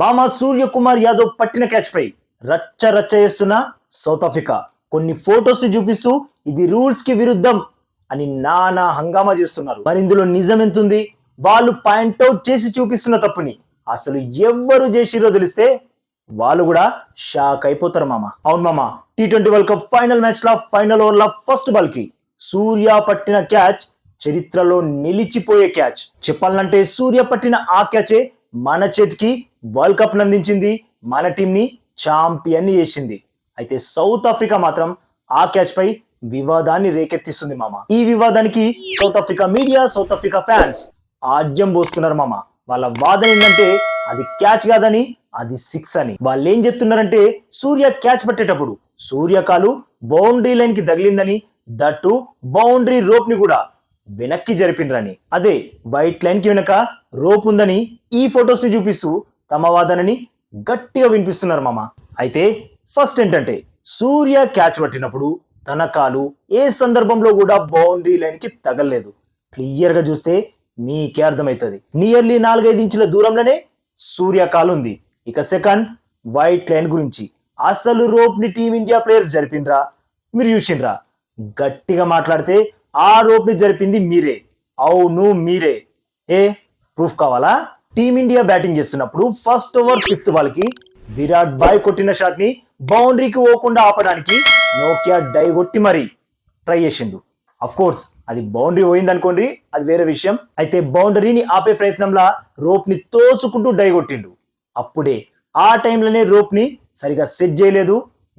మామ సూర్యకుమార్ యాదవ్ పట్టిన క్యాచ్ పై రచ్చ రచ్చ చేస్తున్న సౌత్ ఆఫ్రికా. కొన్ని ఫొటోస్ చూపిస్తూ ఇది రూల్స్కి విరుద్ధం అని నానా హంగామా చేస్తున్నారు. మరి ఇందులో నిజం ఎంతుంది? వాళ్ళు పాయింట్అవుట్ చేసి చూపిస్తున్న తప్పుని అసలు ఎవ్వరు చేసిరో తెలిస్తే వాళ్ళు కూడా షాక్ అయిపోతారు మామ. అవును మామ T twenty world cup final match లా ఫైనల్ ఓవర్ లా ఫస్ట్ బాల్కి సూర్య పట్టిన క్యాచ్ చరిత్రలో నిలిచిపోయే క్యాచ్ చెప్పాలంటే సూర్య పట్టిన ఆ క్యాచే మన చేతికి వరల్డ్ కప్ అందించింది మన టీంని ఛాంపియన్ చేసింది. అయితే సౌత్ ఆఫ్రికా మాత్రం ఆ క్యాచ్ పై వివాదాన్ని రేకెత్తిస్తుంది మామ. ఈ వివాదానికి South Africa media South Africa fans ఆజ్యం పోస్తున్నారు మామ. వాళ్ళ వాదన ఏంటంటే అది క్యాచ్ కాదని అది సిక్స్ అని. వాళ్ళు ఏం చెప్తున్నారంటే సూర్య క్యాచ్ పట్టేటప్పుడు సూర్య కాలు బౌండరీ లైన్కి తగిలిందని దట్టు బౌండరీ రోప్ని కూడా వెనక్కి జరిపినరని అదే వైట్ లైన్కి వెనక రోప్ ఉందని ఈ ఫొటోస్ని చూపిస్తూ తమ వాదనని గట్టిగా వినిపిస్తున్నారు మామ. అయితే ఫస్ట్ ఏంటంటే సూర్య క్యాచ్ పట్టినప్పుడు తన కాలు ఏ సందర్భంలో కూడా బౌండరీ లైన్కి తగలలేదు. క్లియర్గా చూస్తే మీకే అర్థమవుతుంది నియర్లీ నాలుగైదు ఇంచుల దూరంలోనే సూర్య కాలు ఉంది. ఇక సెకండ్ వైట్ లైన్ గురించి. అసలు రోప్ని టీమిండియా ప్లేయర్స్ జరిపిండ్రా? మీరు చూసిండ్రా? గట్టిగా మాట్లాడితే ఆ రోప్ని జరిపింది మీరే. అవును మీరే. ఏ ప్రూఫ్ కావాలా? టీమిండియా బ్యాటింగ్ చేస్తున్నప్పుడు ఫస్ట్ ఓవర్ ఫిఫ్త్ బాల్కి విరాట్ బాయ్ కొట్టిన షాట్ని బౌండరీకి పోకుండా ఆపడానికి నోకియా డై కొట్టి మరి ట్రై చేసిండు. అఫ్ కోర్స్ అది బౌండరీ పోయింది అనుకోండి అది వేరే విషయం. అయితే బౌండరీని ఆపే ప్రయత్నంలో రోప్ని తోసుకుంటూ డై కొట్టిండు. అప్పుడే ఆ టైంలోనే రోప్ని సరిగా సెట్ చేయలేదు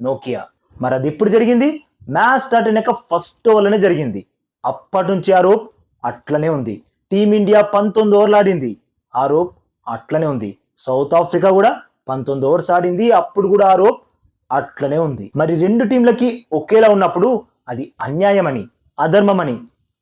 నోకియా. మరి అది ఎప్పుడు జరిగింది? మ్యాచ్ స్టార్ట్ అయినాక ఫస్ట్ ఓవర్లోనే జరిగింది. అప్పటి నుంచి ఆ రోప్ అట్లనే ఉంది. టీమిండియా పంతొమ్మిది ఓవర్లు ఆడింది. ఆరోప్ అట్లనే ఉంది. సౌత్ ఆఫ్రికా కూడా పంతొమ్మిది ఓవర్స్ ఆడింది. అప్పుడు కూడా ఆరోప్ అట్లనే ఉంది. మరి రెండు టీంలకి ఒకేలా ఉన్నప్పుడు అది అన్యాయమని అధర్మమని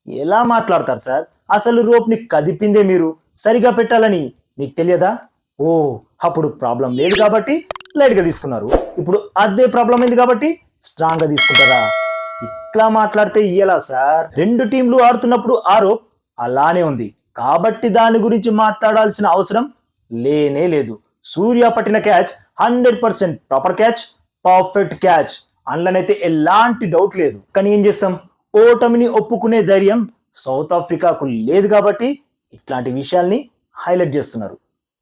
ఎలా మాట్లాడతారు సార్? అసలు రోప్ని కదిపిందే మీరు? సరిగా పెట్టాలని మీకు తెలియదా? ఓ అప్పుడు ప్రాబ్లం లేదు కాబట్టి లైట్గా తీసుకున్నారు. ఇప్పుడు అదే ప్రాబ్లం అయింది కాబట్టి స్ట్రాంగ్గా తీసుకుంటారా? ఇట్లా మాట్లాడితే ఇయ్యలా సార్? రెండు టీంలు ఆడుతున్నప్పుడు ఆరోప్ అలానే ఉంది. కాబట్టి దాని గురించి మాట్లాడాల్సిన అవసరం లేనే లేదు. సూర్య పట్టిన catch hundred percent proper catch perfect catch అందులోనైతే ఎలాంటి డౌట్ లేదు. కానీ ఏం చేస్తాం? ఓటమిని ఒప్పుకునే ధైర్యం సౌత్ ఆఫ్రికాకు లేదు కాబట్టి ఇట్లాంటి విషయాల్ని హైలైట్ చేస్తున్నారు.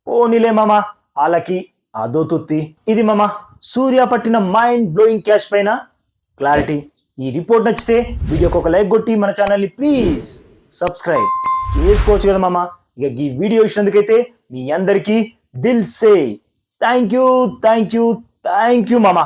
పోనీలే మామ వాళ్ళకి అదో తుత్తి ఇది మామ సూర్య పట్టిన మైండ్ బ్లోయింగ్ క్యాచ్ పైన క్లారిటీ. ఈ రిపోర్ట్ నచ్చితే వీడియోకి ఒక లైక్ కొట్టి మన ఛానల్ని ప్లీజ్ సబ్స్క్రైబ్. చేసుకోవచ్చు కదా మామ. ఇక ఈ వీడియో ఇచ్చినందుకైతే మీ అందరికీ దిల్ సే. Thank you thank you thank you మామ.